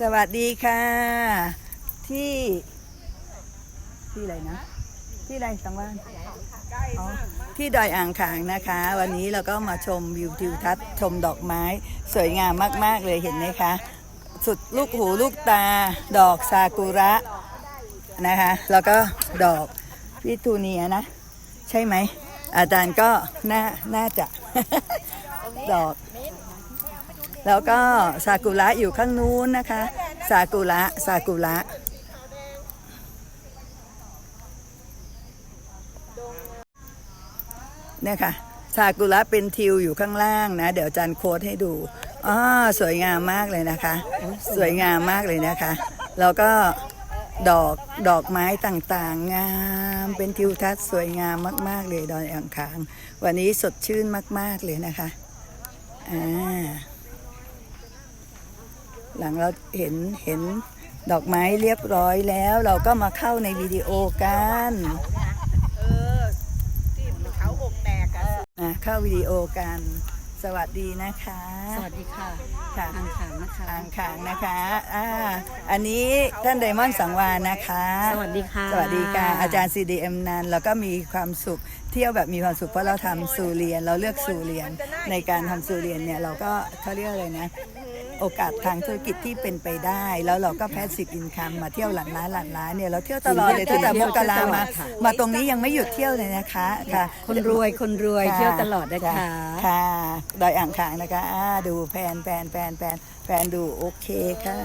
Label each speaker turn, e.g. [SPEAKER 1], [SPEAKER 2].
[SPEAKER 1] สวัสดีค่ะ ที่ ที่อะไรนะ ที่อะไรสังวานอ๋อที่ดอยอ่างขางนะคะ วันนี้เราก็มาชมวิวทิวทัศน์ชมดอกไม้สวยงามมาก ๆ เลยเห็นไหมคะ สุดลูกหูลูกตา ดอกซากุระนะคะ แล้วก็ดอกพิทูเนียนะ ใช่ไหมอาจารย์ก็น่าน่าจะ ดอก แล้วก็ซากุระอยู่ข้างนู้นนะคะซากุระซากุระเนี่ยค่ะซากุระเป็นทิวอยู่ข้างล่างนะ เดี๋ยวจันโค้ดให้ดูอ๋อสวยงามมากเลยนะคะ สวยงามมากเลยนะคะ แล้วก็ดอกดอกไม้ต่างๆ งาม เป็นทิวทัศน์สวยงามมาก ๆ เลยดอยอ่างขาง วันนี้สดชื่นมาก ๆ เลยนะคะ อ่า หลังเราเห็นเห็นดอกไม้เรียบร้อยแล้ว เราก็มาเข้าในวิดีโอกัน
[SPEAKER 2] เออที่เขาอกแตกอะ
[SPEAKER 1] นะเข้าวิดีโอกัน สวัสดีนะคะ
[SPEAKER 2] สวัสดีค่ะ
[SPEAKER 1] ค่ะ
[SPEAKER 2] ทางขางนะคะ
[SPEAKER 1] อ่างขางนะคะอ่าอันนี้ท่านไดมอนด์สังวานนะคะ
[SPEAKER 2] สวัสดีค่ะ
[SPEAKER 1] สวัสดีค่ะ อาจารย์ CDM นันแล้วก็มีความสุขเที่ยวแบบมีความสุขเพราะเราทำสูเรียน เราเลือกสูเรียนในการทำสูเรียนเนี่ยเราก็เขาเรียกอะไรนะ โอกาสทางธุรกิจที่เป็นไปได้ แล้วเราก็แพสซีฟอินคัมมาเที่ยวหลันล้านหลันล้านเนี่ยเราเที่ยวตลอดเลยตั้งแต่มกรามามาตรงนี้ยังไม่หยุดเที่ยวเลยนะคะค่ะ
[SPEAKER 2] คนรวยคนรวย
[SPEAKER 1] ค่ะ
[SPEAKER 2] เที่ยวตลอดนะคะ
[SPEAKER 1] ค่ะดอยอ่างขางนะคะอ่าดูแผนแผนแผนแผนแผนดูโอเคค่ะ